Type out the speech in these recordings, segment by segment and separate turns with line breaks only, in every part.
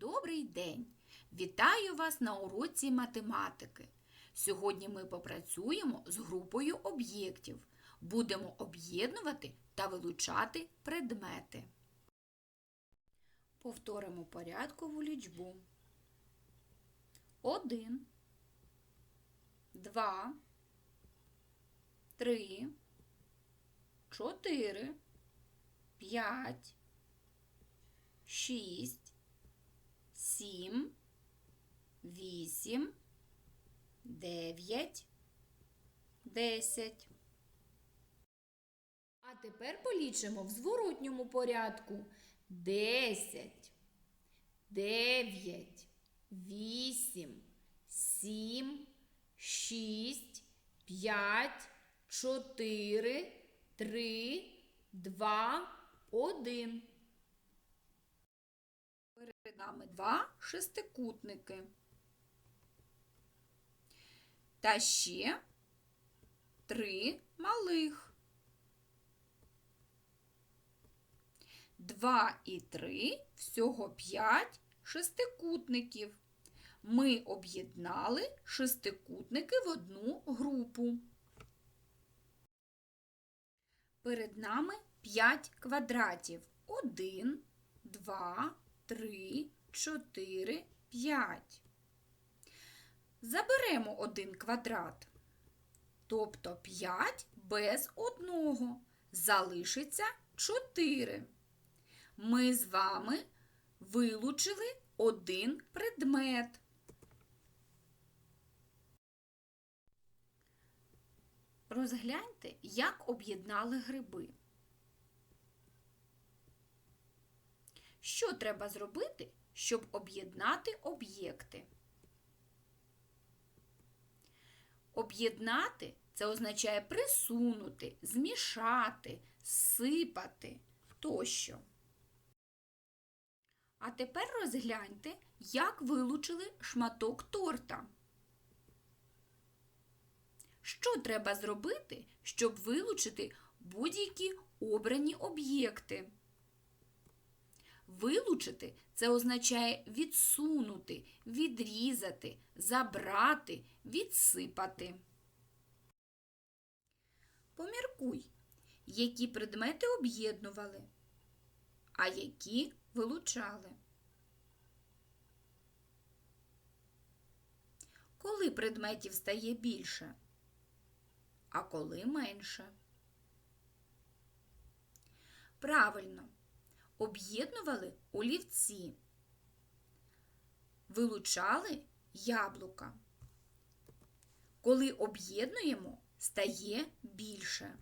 Добрий день! Вітаю вас на уроці математики. Сьогодні ми попрацюємо з групою об'єктів. Будемо об'єднувати та вилучати предмети. Повторимо порядкову лічбу. Один, два, три, чотири, п'ять, шість, сім, вісім, дев'ять, десять. А тепер полічимо в зворотньому порядку. Десять, дев'ять, вісім, сім, шість, п'ять, чотири, три, два, один. Перед нами два шестикутники. Та ще три малих. Два і три всього п'ять шестикутників. Ми об'єднали шестикутники в одну групу. Перед нами 5 квадратів. 1, 2, 3, 4, 5. Заберемо один квадрат. Тобто 5 без одного. Залишиться 4. Ми з вами вилучили один предмет. Розгляньте, як об'єднали гриби. Що треба зробити, щоб об'єднати об'єкти? Об'єднати це означає присунути, змішати, сипати тощо. А тепер розгляньте, як вилучили шматок торта. Що треба зробити, щоб вилучити будь-які обрані об'єкти? Вилучити це означає відсунути, відрізати, забрати, відсипати. Поміркуй, які предмети об'єднували, а які вилучали. Коли предметів стає більше, а коли менше? Правильно, об'єднували олівці, вилучали яблука. Коли об'єднуємо, стає більше.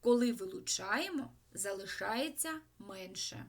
Коли вилучаємо, залишається менше.